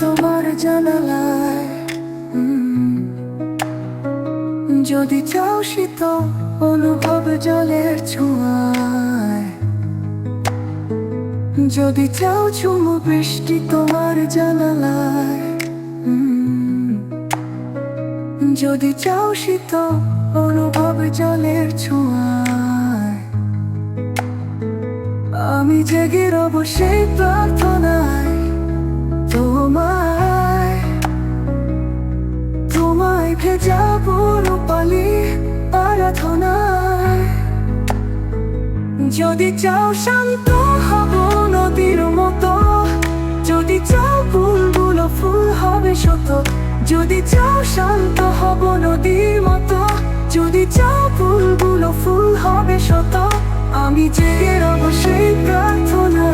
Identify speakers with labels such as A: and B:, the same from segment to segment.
A: তোমার জানালায়। যদি চাও শীত, অনুভব জলের ছোঁয়ায়। যদি চাও চুমু বৃষ্টি তোমার জানালায়। যদি চাও শীত, অনুভব জলের ছোঁয়ায়। আমি জেগে রব সেই প্রার্থনায়। তোমায় ভেজাবো রূপালি আরাধনায়। যদি চাও শান্ত হব নদীর মতো, যদি চাও ফুলগুলো ফুল হবে শত যদি চাও শান্ত হব নদীর মতো, যদি চাও ফুলগুলো ফুল হবে শত আমি জেগে রব সেই প্রার্থনায়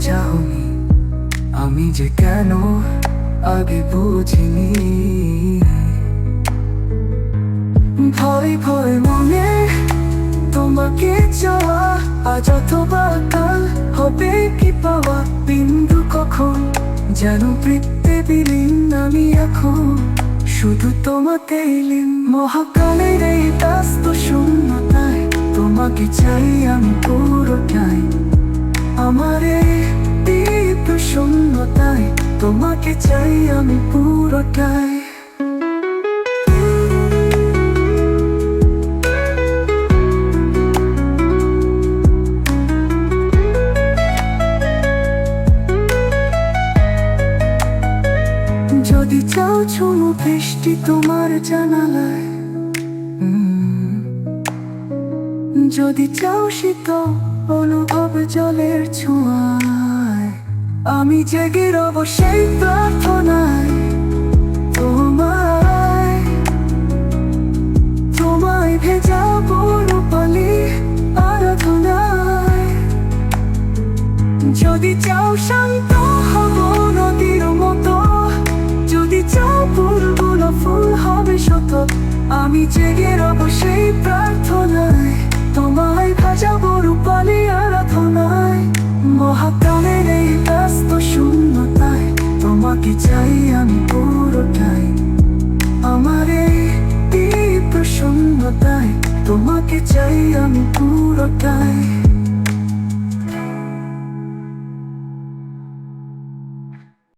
A: চাহনি আমি যে কেন আগে বুঝিনি? ভয় ভয় মনে তোমাকে চাওয়া, আজ অথবা কাল হবে কি পাওয়া? বিন্দু কখন যেন বৃত্তে বিলীন আমি এখন? শুধু তোমাকে লীন। মহাকালের এই ব্যস্ত শূন্যতায় তোমাকে চাই আমি পুরোটাই। আমার এই তোমাকে চাই আমি পুরোটাই। যদি চাও চুমু বৃষ্টি তোমার জানালায়। যদি চাও শীত, অনুভব জলের ছোঁয়ায় আমি জেগে রব সেই প্রার্থনায়। তোমায় তোমায় ভেজাবো রূপালি আরাধনায়। যদি চাও শান্ত হব নদীর মতো, যদি চাও ফুলগুলো ফুল হবে শত আমি জেগে রব সেই প্রার্থনায়। তোমায় ভাজাবো তোমাকে চাই আমি পুরোটাই।